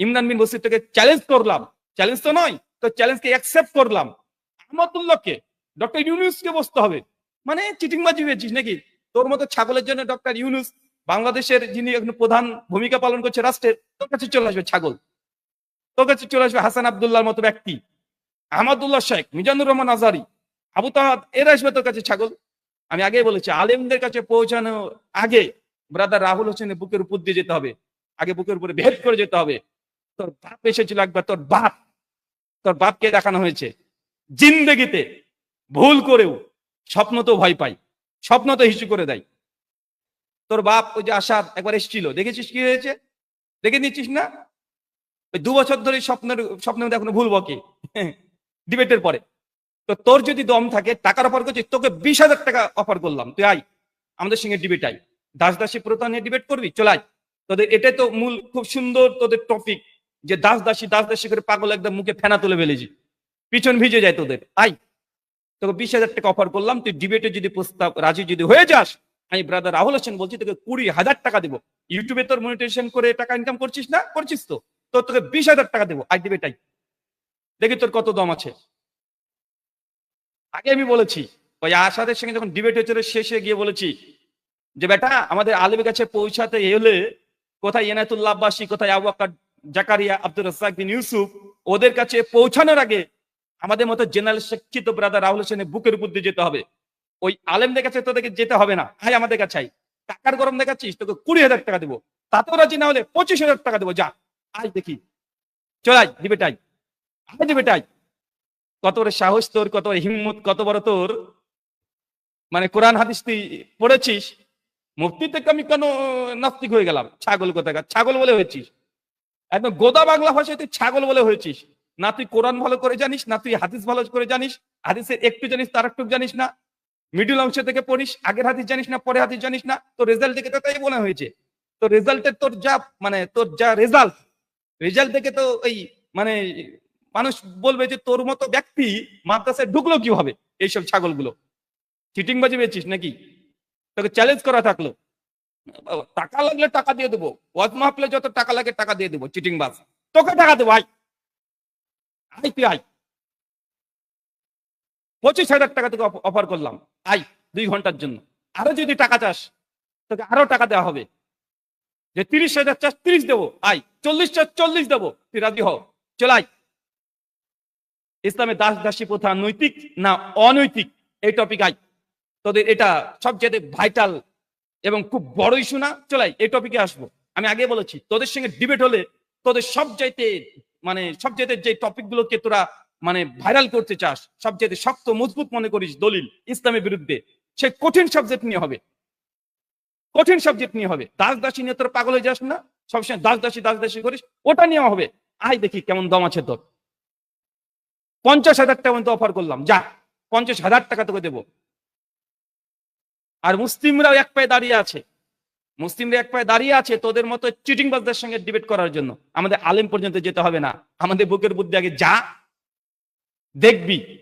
ইমরান বিন Basir challenge করলাম। Challenge তো নয়, তো চ্যালেঞ্জকে অ্যাকসেপ্ট করলাম। আহমদুল্লাহকে ডক্টর ইউনুসকে বসতে হবে। মানে চিটিংবাজি হয়েছিস নাকি? তোর মতো ছাগলের জন্য ডক্টর ইউনুস, বাংলাদেশের যিনি এখন প্রধান ভূমিকা পালন করছে রাষ্ট্রের, তোর কাছে চলে আসবে ছাগল। তোর কাছে চলে আসবে হাসান আবদুল্লাহর মতো ব্যক্তি। আহমদুল্লাহ শেখ, মিজানুর রহমান আজারি, আবু তাহাদ এরা আসবে তোর কাছে ছাগল। আমি আগেই বলেছি, আলেমদের কাছে পৌঁছানো আগে ব্রাদার রাহুল হোসেনের বুকের উপর দিয়ে যেতে হবে। আগে বুকের উপরে ভেদ করে যেতে হবে। তোর বাপ এসেছিল একবার, তোর বাপ, তোর বাপকে দেখানো হয়েছে। জিন্দেগিতে ভুল করেও স্বপ্ন তো ভয় পাই স্বপ্ন তো হিসু করে দেয়। তোর বাপ ওই যে আশাদ একবার এসেছিল, দেখেছিস কি হয়েছে? দেখে নিচ্ছিস না? ওই দু বছর ধরে স্বপ্নের স্বপ্নের মধ্যে ভুল বকে, ডিবেটের পরে। তো তোর যদি দম থাকে, টাকার অফার করছিস, তোকে বিশ হাজার টাকা অফার করলাম। তুই আই আমাদের সঙ্গে ডিবেট আই দাস দাসী প্রথা নিয়ে ডিবেট করবি? চলাই তোদের এটাই তো মূল, খুব সুন্দর তোদের টপিক যে দাস দাসী দাস দাসী করে পাগল একদম মুখে ফেনা তুলে ফেলেছি। পিছন ভিজে যায় তোদের। আই তোকে বিশ হাজার টাকা অফার করলাম, তুই ডিবেটে যদি প্রস্তাব, রাজি যদি হয়ে যাস, আমি ব্রাদার রাহুল হোসেন বলছি, তোকে কুড়ি হাজার টাকা দেবো। ইউটিউবে তোর মনিটাইজেশন করে টাকা ইনকাম করছিস না? করছিস তো। তো তোকে বিশ হাজার টাকা দেবো। আই ডিবেটাই দেখি তোর কত দম আছে। আগে আমি বলেছি, ওই আসাদের সঙ্গে যখন ডিবেট হয়েছিল, শেষে গিয়ে বলেছি যে, বেটা, আমাদের আলিমের কাছে পৌঁছাতে এলে কোথায় এনায়তুল্লাহ আব্বাসী, কোথায় আবু আক্কার জাকারিয়া আব্দুর রাজ্জাক বিন ইউসুফ ওদের কাছে পৌঁছানোর আগে আমাদের মতো জেনারেল শিক্ষিত ব্রাদার রাহুল হোসেনের বুকের উপর দিয়ে যেতে হবে। ওই আলেমদের কাছে তোদেরকে যেতে হবে না। হাই, আমাদের কাছে টাকার গরম দেখাচ্ছিস? তোকে কুড়ি হাজার টাকা দেবো। তাতেও রাজি না হলে পঁচিশ হাজার টাকা দেবো। যা আই দেখি। চলাই দিবে টাই। আই দিবে টাই। কত বড় সাহস তোর, কত বড় হিম্মত, কত বড় তোর। মানে কোরআন হাদিস তুই পড়েছিস? মুক্তি থেকে আমি কেন নাস্তিক হয়ে গেলাম? ছাগল কোথাকার? ছাগল বলে হয়েছিস। একদম গোদা বাংলা ভাষায় তুই ছাগল বলে হয়েছিস। না তুই কোরআন ভালো করে জানিস, না তুই হাদিস ভালো করে জানিস, হাদিসের একটু জানিস, তার একটু জানিস না। মিডিল অংশ থেকে পড়িস, আগের হাদিস জানিস না পরে হাদিস জানিস না, তো রেজাল্ট দেখে তো তাই মনে হয়েছে। তো রেজাল্টের তোর যা মানে তোর যা রেজাল্ট রেজাল্ট দেখে তো এই মানে মানুষ বলবে যে তোর মতো ব্যক্তি মাদ্রাসায় ঢুকলো কীভাবে এইসব ছাগলগুলো? চিটিং বাজি পেয়েছিস নাকি? তোকে চ্যালেঞ্জ করা থাকল। টাকা লাগলে টাকা দিয়ে দেবো। ওয়াজ মাহফিলে যত টাকা লাগে টাকা দিয়ে দেবো চিটিং বাজ তোকে টাকা দেবো আই আই তুই আই পঁচিশ হাজার টাকা তোকে অফার করলাম। আই দুই ঘণ্টার জন্য। আরও যদি টাকা চাস, তোকে আরও টাকা দেওয়া হবে। যে তিরিশ হাজার চাস, তিরিশ দেবো। আই চল্লিশ চাস, চল্লিশ দেবো। তুই রাজি হও চলাই ইসলামে দাস, দাসী প্রথা নৈতিক না অনৈতিক? এই টপিক আই তোদের এটা সবচেয়ে ভাইটাল এবং খুব বড় ইস্যু না চলাই, এই টপিকে আসব। আমি আগে বলেছি, তোদের সঙ্গে ডিবেট হলে তোদের সব চাইতে মানে সব চাইতে যে টপিক গুলোকে তোরা মানে ভাইরাল করতে চাস সব সবচেয়ে শক্ত, মজবুত মনে করিস দলিল, ইসলামের বিরুদ্ধে সে কঠিন সাবজেক্ট নিয়ে হবে। কঠিন সাবজেক্ট নিয়ে হবে। দাস দাসী নিয়ে তোর পাগল হয়ে যাস না? সবসময় দাস দাসী দাস দাসী করিস, ওটা নিয়ে হবে। আয় দেখি কেমন দম আছে তোর। পঞ্চাশ হাজার টাকা অফার করলাম, যা, পঞ্চাশ হাজার টাকা তোকে দেবো। আর মুসলিমরাও এক পায়ে দাঁড়িয়ে আছে। মুসলিমরা এক পায়ে দাঁড়িয়ে আছে তোদের মতো চিটিং বাজদের সঙ্গে ডিবেট করার জন্য। আমাদের আলেম পর্যন্ত যেতে হবে না। আমাদের বুকের বুদ্ধি আগে যা দেখবি।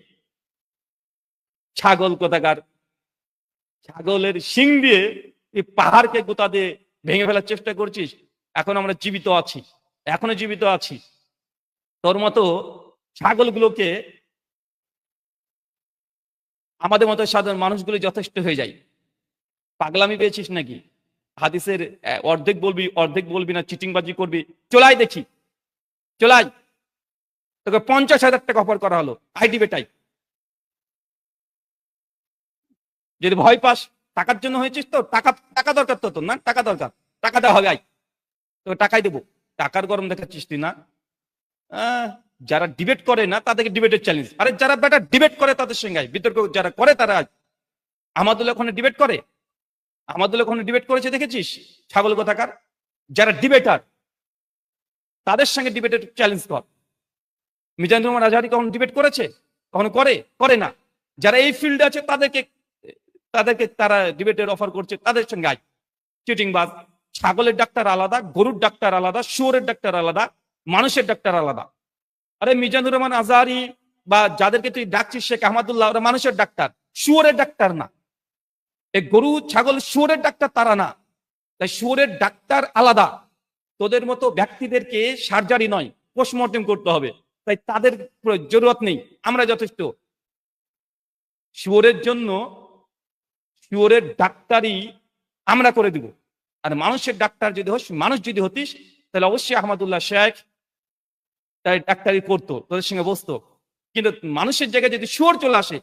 ছাগল কোথাকার? ছাগলের শিং দিয়ে এই পাহাড়কে গোতা দিয়ে ভেঙে ফেলার চেষ্টা করছিস। এখন আমরা জীবিত আছি। এখনও জীবিত আছি। তোর মতো ছাগলগুলোকে আমাদের মতো সাধারণ মানুষগুলো যথেষ্ট হয়ে যায়। পাগলামি পেয়েছিস নাকি? হাদিসের অর্ধেক বলবি অর্ধেক বলবি না, চিটিংবাজি করবি। চলাই দেখি। চলাই। তোকে পঞ্চাশ হাজার টাকা অফার করা হলো আইডি বেটাই। যদি ভয় পাস, টাকার জন্য হয়েছিস তো, টাকা টাকা দরকার তো তোর না? টাকা দরকার। টাকা দেওয়া হবে আই তোকে টাকাই দেবো। টাকার গরম দেখাচ্ছিস তুই না? যারা ডিবেট করে না, তাদেরকে ডিবেটের চ্যালেঞ্জ আরে যারা বেটা ডিবেট করে তাদের সঙ্গে বিতর্ক যারা করে তারা আমাদের ওখানে ডিবেট করে? আমাদের ওখানে ডিবেট করেছে, দেখেছিস? ছাগল কোথাকার? যারা ডিবেটার তাদের সঙ্গে ডিবেটের চ্যালেঞ্জ কর। মিজানুর রহমান আজহারি কখন ডিবেট করেছে? কখনো করে? করে না। যারা এই ফিল্ডে আছে, তাদেরকে তাদেরকে তারা ডিবেটের অফার করছে, তাদের সঙ্গে আয়। চিটিং বাজ ছাগলের ডাক্তার আলাদা, গরুর ডাক্তার আলাদা, শুয়োরের ডাক্তার আলাদা, মানুষের ডাক্তার আলাদা। আরে মিজানুর রহমান আজহারি বা যাদেরকে তুই ডাকছিস, শেখ আহমদুল্লাহ মানুষের ডাক্তার, শুয়োরের ডাক্তার না। এই গরু, ছাগল, শুয়োরের ডাক্তার তারা না। তাই শুয়োরের ডাক্তার আলাদা। তোদের মতো ব্যক্তিদেরকে সার্জারি নয়, পোস্টমর্টেম করতে হবে। তাই তাদের জরুরত নেই, আমরা যথেষ্ট। শুয়োরের জন্য শুয়োরের ডাক্তারই আমরা করে দিব। আর মানুষের ডাক্তার যদি হোস, মানুষ যদি হতিস, তাহলে অবশ্যই আহমদুল্লাহ শেখ তাই ডাক্তারি করতো, তোদের সঙ্গে বসতো। কিন্তু মানুষের জায়গায় যদি শুয়োর চলে আসে,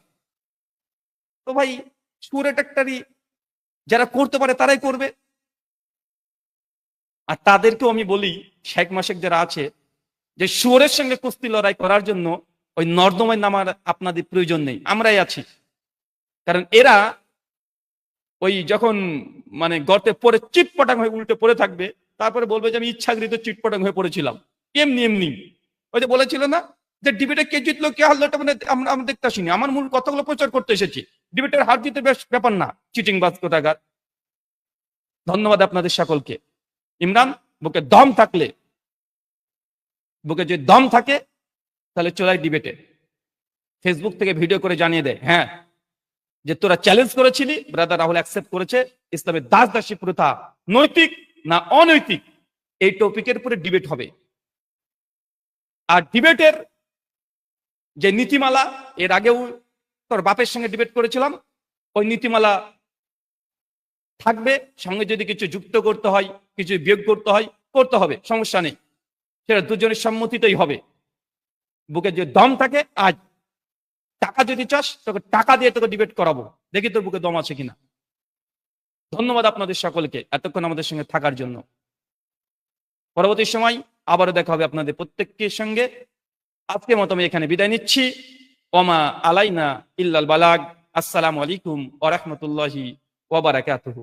তো ভাই শুয়োরের ডাক্তারি যারা করতে পারে তারাই করবে। আর তাদেরকেও আমি বলি, শেখ মাসেক যারা আছে, যে শুয়োরের সঙ্গে কুস্তি লড়াই করার জন্য ওই নর্দমায় নামার আপনাদের প্রয়োজন নেই, আমরাই আছি। কারণ এরা ওই যখন মানে গর্তে পড়ে চিটপটাং হয়ে উল্টে পড়ে থাকবে, তারপরে বলবে যে আমি ইচ্ছাকৃত চিটপটাং হয়ে পড়েছিলাম। এমনি এমনি। ওই যে বলেছিল না যে ডিবেটে কে জিতলো, কে হারলো, এটা মানে আমরা আমরা দেখতে আসিনি। আমার মূল কথাগুলো প্রচার করতে এসেছি। ডিবেটের হার জিতে বেশ ব্যাপার না, চিটিং বাজ কোথাকার। ধন্যবাদ আপনাদের সকলকে। ইমরান, বুকে দম থাকলে, বুকে যদি দম থাকে, তাহলে চলাই ডিবেটে। ফেসবুক থেকে ভিডিও করে জানিয়ে দেয় হ্যাঁ যে তোরা চ্যালেঞ্জ করেছিলি ব্রাদার রাহুল অ্যাকসেপ্ট করেছে, ইসলামের দাস দাসী প্রথা, নৈতিক না অনৈতিক, এই টপিকের উপরে ডিবেট হবে। আর ডিবেটের যে নীতিমালা, এর আগেও তোর বাপের সঙ্গে ডিবেট করেছিলাম, ওই নীতিমালা থাকবে, সঙ্গে যদি কিছু যুক্ত করতে হয়, কিছু বিয়োগ করতে হয়, করতে হবে, সমস্যা নেই। সেটা দুজনের সম্মতিতেই হবে। বুকে যে দম থাকে, আজ টাকা যদি চাস, তোকে টাকা দিয়ে তোকে ডিবেট করাবো। দেখি তোর বুকে দম আছে কিনা। ধন্যবাদ আপনাদের সকলকে এতক্ষণ আমাদের সঙ্গে থাকার জন্য। পরবর্তী সময় আবারও দেখা হবে আপনাদের প্রত্যেকের সঙ্গে। আজকের মতো আমি এখানে বিদায় নিচ্ছি। ওমা আলাইনা ইল্লাল বালাগ। আসসালামু আলাইকুম ওয়া রাহমাতুল্লাহি ওয়া বারাকাতুহু।